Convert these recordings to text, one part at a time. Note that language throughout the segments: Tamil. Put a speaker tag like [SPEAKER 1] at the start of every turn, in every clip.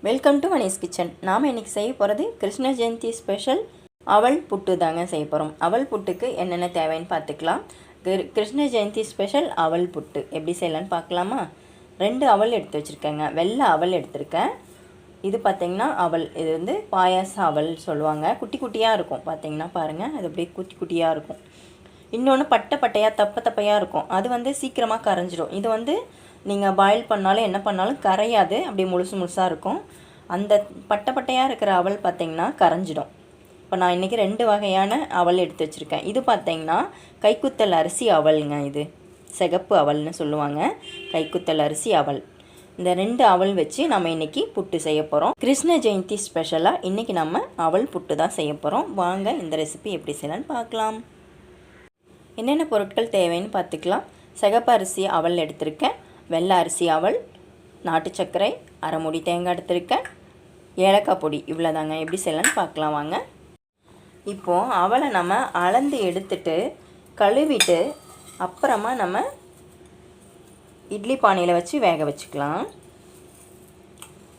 [SPEAKER 1] வெல்கம் டு மணிஸ் கிச்சன் நாம் இன்றைக்கி செய்ய போகிறது கிருஷ்ண ஜெயந்தி ஸ்பெஷல் அவள் புட்டு தாங்க செய்ய போகிறோம் அவள் புட்டுக்கு என்னென்ன தேவைன்னு பார்த்துக்கலாம். கிரு- கிருஷ்ண ஜெயந்தி ஸ்பெஷல் அவள் புட்டு. எப்படி செய்யலான்னு பார்க்கலாமா? ரெண்டு அவல் எடுத்து வச்சுருக்கேங்க. வெள்ளை அவல் எடுத்திருக்கேன். இது பார்த்திங்கன்னா அவல் இது வந்து பாயாச அவல் சொல்லுவாங்க. குட்டி குட்டியாக இருக்கும். பார்த்தீங்கன்னா பாருங்கள் அது அப்படியே குட்டி குட்டியாக இருக்கும். இன்னொன்று பட்டை பட்டையாக தப்ப தப்பையாக இருக்கும். அது வந்து சீக்கிரமாக கரைஞ்சிடும் இது வந்து நீங்கள் பாயில் பண்ணாலும் என்ன பண்ணாலும் கரையாது. அப்படியே முழுசு முழுசாக இருக்கும். அந்த பட்டை பட்டையாக இருக்கிற அவல் பார்த்தீங்கன்னா கரைஞ்சிடும். இப்போ நான் இன்றைக்கி ரெண்டு வகையான அவல் எடுத்து வச்சுருக்கேன். இது பார்த்தீங்கன்னா கைக்குத்தல் அரிசி அவல்ங்க இது. சிகப்பு அவல்னு சொல்லுவாங்க. கைக்குத்தல் அரிசி அவல். இந்த ரெண்டு அவல் வச்சு நம்ம இன்றைக்கி புட்டு செய்ய போகிறோம் கிருஷ்ண ஜெயந்தி ஸ்பெஷலாக இன்றைக்கி நம்ம அவல் புட்டு தான் செய்ய போகிறோம் வாங்க இந்த ரெசிபி எப்படி செய்யலான்னு பார்க்கலாம். என்னென்ன பொருட்கள் தேவைன்னு பார்த்துக்கலாம். சிகப்பு அரிசி அவல் எடுத்திருக்கேன். வெள்ளை அரிசி அவல் நாட்டு சர்க்கரை அரைமுடி தேங்காய் எடுத்திருக்கேன். ஏலக்காய் பொடி இவ்வளோதாங்க எப்படி செய்யலான்னு பார்க்கலாம் வாங்க. இப்போது அவளை நம்ம அளந்து எடுத்துட்டு கழுவிட்டு அப்புறமா நம்ம இட்லி பானையில் வச்சு வேக வச்சுக்கலாம்.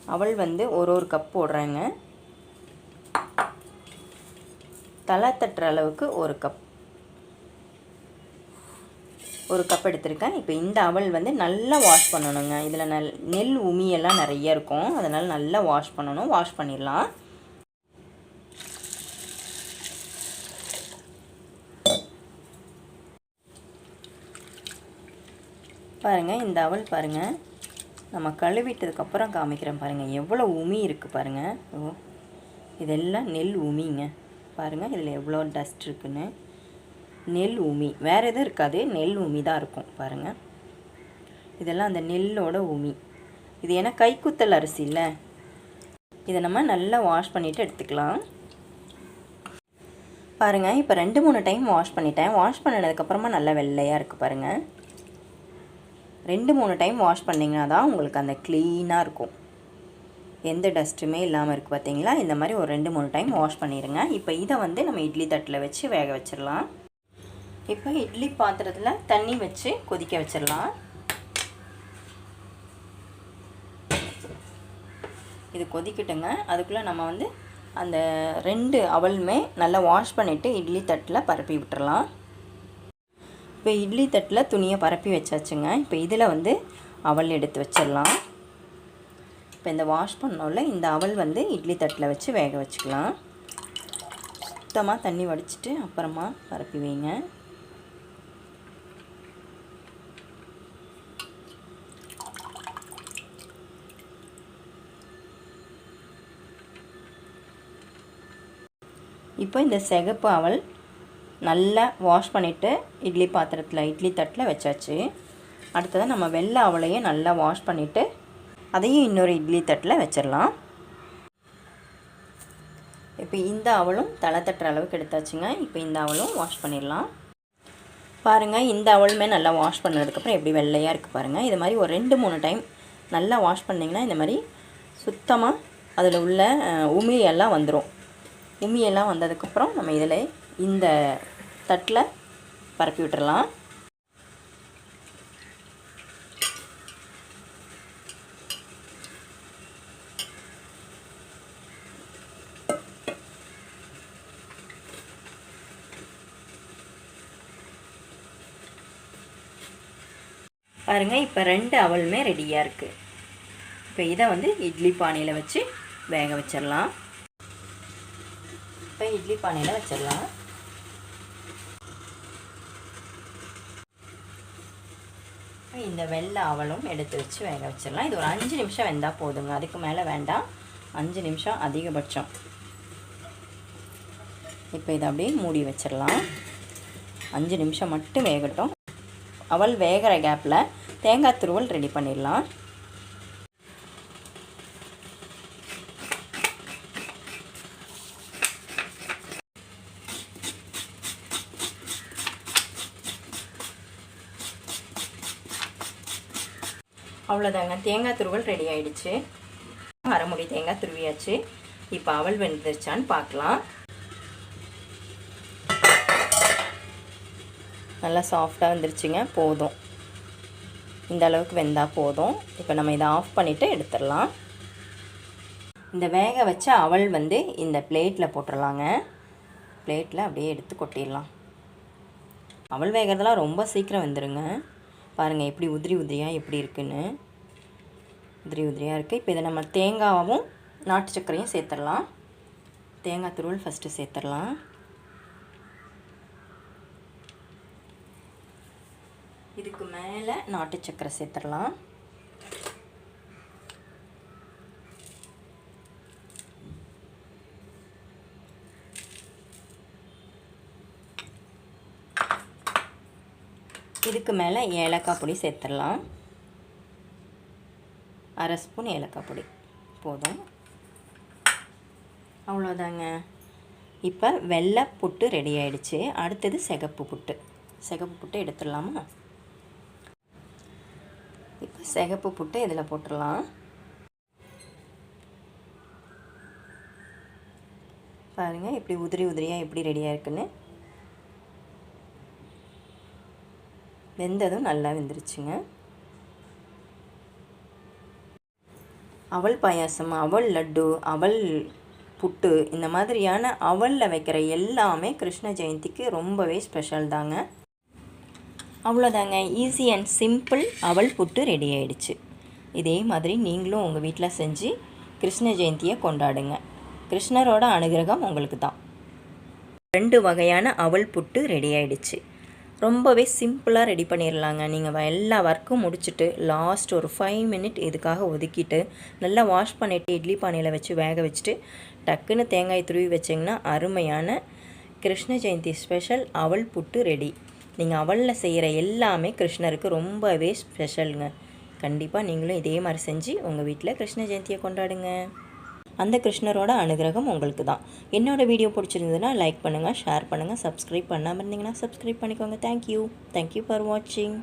[SPEAKER 1] அவள் வந்து ஒரு ஒரு கப் போடுறேங்க. தலை தட்டுற அளவுக்கு ஒரு கப். ஒரு கப் எடுத்திருக்கேன். இப்போ இந்த அவல் வந்து நல்லா வாஷ் பண்ணணுங்க. இதில் நல் நெல் உமியெல்லாம் நிறைய இருக்கும். அதனால் நல்லா வாஷ் பண்ணணும். வாஷ் பண்ணிடலாம். பாருங்கள் இந்த அவல் பாருங்கள் நம்ம கழுவிட்டதுக்கப்புறம் காமிக்கிறேன் பாருங்கள் எவ்வளோ உமி இருக்குது பாருங்கள் ஓ இதெல்லாம் நெல் உமிங்க. பாருங்கள் இதில் எவ்வளோ டஸ்ட் இருக்குன்னு. நெல் உமி வேறு எதுவும் இருக்காது நெல் உமி தான் இருக்கும். பாருங்கள் இதெல்லாம் அந்த நெல்லோட உமி இது ஏன்னா கைக்குத்தல் அரிசி இல்லை. இதை நம்ம நல்லா வாஷ் பண்ணிவிட்டு எடுத்துக்கலாம். பாருங்கள் இப்போ ரெண்டு மூணு டைம் வாஷ் பண்ணிட்டேன். வாஷ் பண்ணினதுக்கப்புறமா நல்லா வெள்ளையாக இருக்குது பாருங்கள் ரெண்டு மூணு டைம் வாஷ் பண்ணிங்கன்னா தான் உங்களுக்கு அந்த க்ளீனாக இருக்கும். எந்த டஸ்ட்டுமே இல்லாமல் இருக்குது பார்த்தீங்களா இந்த மாதிரி ஒரு ரெண்டு மூணு டைம் வாஷ் பண்ணிடுங்க இப்போ இதை வந்து நம்ம இட்லி தட்டில் வச்சு வேக வச்சிடலாம். இப்போ இட்லி பாத்திரத்தில் தண்ணி வச்சு கொதிக்க வச்சிடலாம். இது கொதிக்கட்டுங்க. அதுக்குள்ளே நம்ம வந்து அந்த ரெண்டு அவலுமே நல்லா வாஷ் பண்ணிவிட்டு இட்லி தட்டில் பரப்பி விட்டுறலாம். இப்போ இட்லி தட்டில் துணியை பரப்பி வச்சாச்சுங்க. இப்போ இதில் வந்து அவல் எடுத்து வச்சிடலாம். இப்போ இந்த வாஷ் பண்ணோம்ல இந்த அவல் வந்து இட்லி தட்டில் வச்சு வேக வச்சுக்கலாம். சுத்தமாக தண்ணி வடிச்சிட்டு அப்புறமா பரப்பி வைங்க. இப்போ இந்த சிகப்பு அவல் நல்லா வாஷ் பண்ணிவிட்டு இட்லி பாத்திரத்தில் இட்லி தட்டில் வச்சாச்சு. அடுத்ததாக நம்ம வெள்ளை அவளையும் நல்லா வாஷ் பண்ணிவிட்டு அதையும் இன்னொரு இட்லி தட்டில் வச்சிடலாம். இப்போ இந்த அவளும் தலை தட்டுற அளவுக்கு எடுத்தாச்சுங்க. இப்போ இந்த அவளும் வாஷ் பண்ணிடலாம். பாருங்கள் இந்த அவளுமே நல்லா வாஷ் பண்ணதுக்கப்புறம் எப்படி வெள்ளையாக இருக்குது பாருங்கள் இது மாதிரி ஒரு ரெண்டு மூணு டைம் நல்லா வாஷ் பண்ணிங்கன்னா இந்த மாதிரி சுத்தமாக அதில் உள்ள உமிழியெல்லாம் உமியெல்லாம் வந்துடும் உமியெல்லாம் வந்ததுக்கப்புறம் நம்ம இதில் இந்த தட்டில் பரப்பி விட்டுறலாம். பாருங்கள் இப்போ ரெண்டு அவளுமே ரெடியாக இருக்குது இப்போ இதை வந்து இட்லி பானையில் வச்சு வேக வச்சிடலாம். இப்போ இட்லி பானையில் வச்சிடலாம். இந்த வெள்ளை அவலும் எடுத்து வச்சு வேக வச்சிடலாம். இது ஒரு அஞ்சு நிமிஷம் வெந்தால் போதுங்க. அதுக்கு மேலே வேண்டாம். அஞ்சு நிமிஷம் அதிகபட்சம். இப்போ இதை அப்படியே மூடி வச்சிடலாம். அஞ்சு நிமிஷம் மட்டும் வேகட்டும். அவல் வேகிற கேப்பில் தேங்காய் துருவல் ரெடி பண்ணிடலாம். அவ்வளோதாங்க தேங்காய் துருவல் ரெடி ஆயிடுச்சு. அரைமுடி தேங்காய் துருவியாச்சு. இப்போ அவல் வெந்துருச்சான்னு பார்க்கலாம் நல்லா சாஃப்டாக வந்துருச்சுங்க. போதும். இந்த அளவுக்கு வெந்தால் போதும். இப்போ நம்ம இதை ஆஃப் பண்ணிவிட்டு எடுத்துடலாம். இந்த வேக வச்ச அவல் வந்து இந்த பிளேட்டில் போட்டுடலாங்க பிளேட்டில் அப்படியே எடுத்து கொட்டிடலாம். அவல் வேகிறதெல்லாம் ரொம்ப சீக்கிரம் வந்துடுங்க பாருங்கள் எப்படி உதிரி உதிரியாக எப்படி இருக்குன்னு. உதிரி உதிரியாக இருக்குது இப்போ இதை நம்ம தேங்காவும் நாட்டு சர்க்கரையும் சேர்த்துடலாம். தேங்காய் துருவல் ஃபஸ்ட்டு சேர்த்துடலாம். இதுக்கு மேலே நாட்டு சர்க்கரை சேர்த்துடலாம். இதுக்கு மேலே ஏலக்காய் பொடி சேர்த்துடலாம். அரை ஸ்பூன் ஏலக்காய் பொடி. போதும். அவ்வளோதாங்க. இப்போ வெள்ளை புட்டு ரெடி ஆகிடுச்சு அடுத்தது சிகப்பு புட்டு. சிகப்பு புட்டு எடுத்துடலாமா? இப்போ சிகப்பு புட்டு இதில் போட்டுடலாம். பாருங்கள் இப்படி உதிரி உதிரியாக எப்படி ரெடியாக இருக்குன்னு. வெந்ததும் நல்லா வெந்துருச்சுங்க. அவல் பாயாசம் அவல் லட்டு அவல் புட்டு இந்த மாதிரியான அவலில் வைக்கிற எல்லாமே கிருஷ்ண ஜெயந்திக்கு ரொம்பவே ஸ்பெஷல் தாங்க. அவ்வளோதாங்க. ஈஸி அண்ட் சிம்பிள் அவல் புட்டு ரெடி ஆயிடுச்சு. இதே மாதிரி நீங்களும் உங்கள் வீட்டில் செஞ்சு கிருஷ்ண ஜெயந்தியை கொண்டாடுங்க. கிருஷ்ணரோட அனுகிரகம் உங்களுக்கு தான் ரெண்டு வகையான அவல் புட்டு ரெடி ஆயிடுச்சு. ரொம்பவே சிம்பிளாக ரெடி பண்ணிடலாங்க நீங்கள் எல்லா ஒர்க்கும் முடிச்சுட்டு லாஸ்ட் ஒரு ஃபைவ் மினிட் இதுக்காக ஒதுக்கிட்டு நல்லா வாஷ் பண்ணிவிட்டு இட்லி பானையில் வச்சு வேக வச்சுட்டு டக்குன்னு தேங்காய் துருவி வச்சிங்கன்னா அருமையான கிருஷ்ண ஜெயந்தி ஸ்பெஷல் அவல் புட்டு ரெடி நீங்கள் அவலில் செய்கிற எல்லாமே கிருஷ்ணருக்கு ரொம்பவே ஸ்பெஷலுங்க கண்டிப்பாக நீங்களும் இதே மாதிரி செஞ்சு உங்கள் வீட்டில் கிருஷ்ண ஜெயந்தியை கொண்டாடுங்க. அந்த கிருஷ்ணரோட அனுகிரகம் உங்களுக்கு தான். என்னோடய வீடியோ பிடிச்சிருந்ததுன்னா லைக் பண்ணுங்கள் ஷேர் பண்ணுங்கள் சப்ஸ்கிரைப் பண்ணாமல் இருந்தீங்கன்னா சப்ஸ்கிரைப் பண்ணிக்கோங்க. தேங்க்யூ தேங்க்யூ ஃபார் வாட்சிங்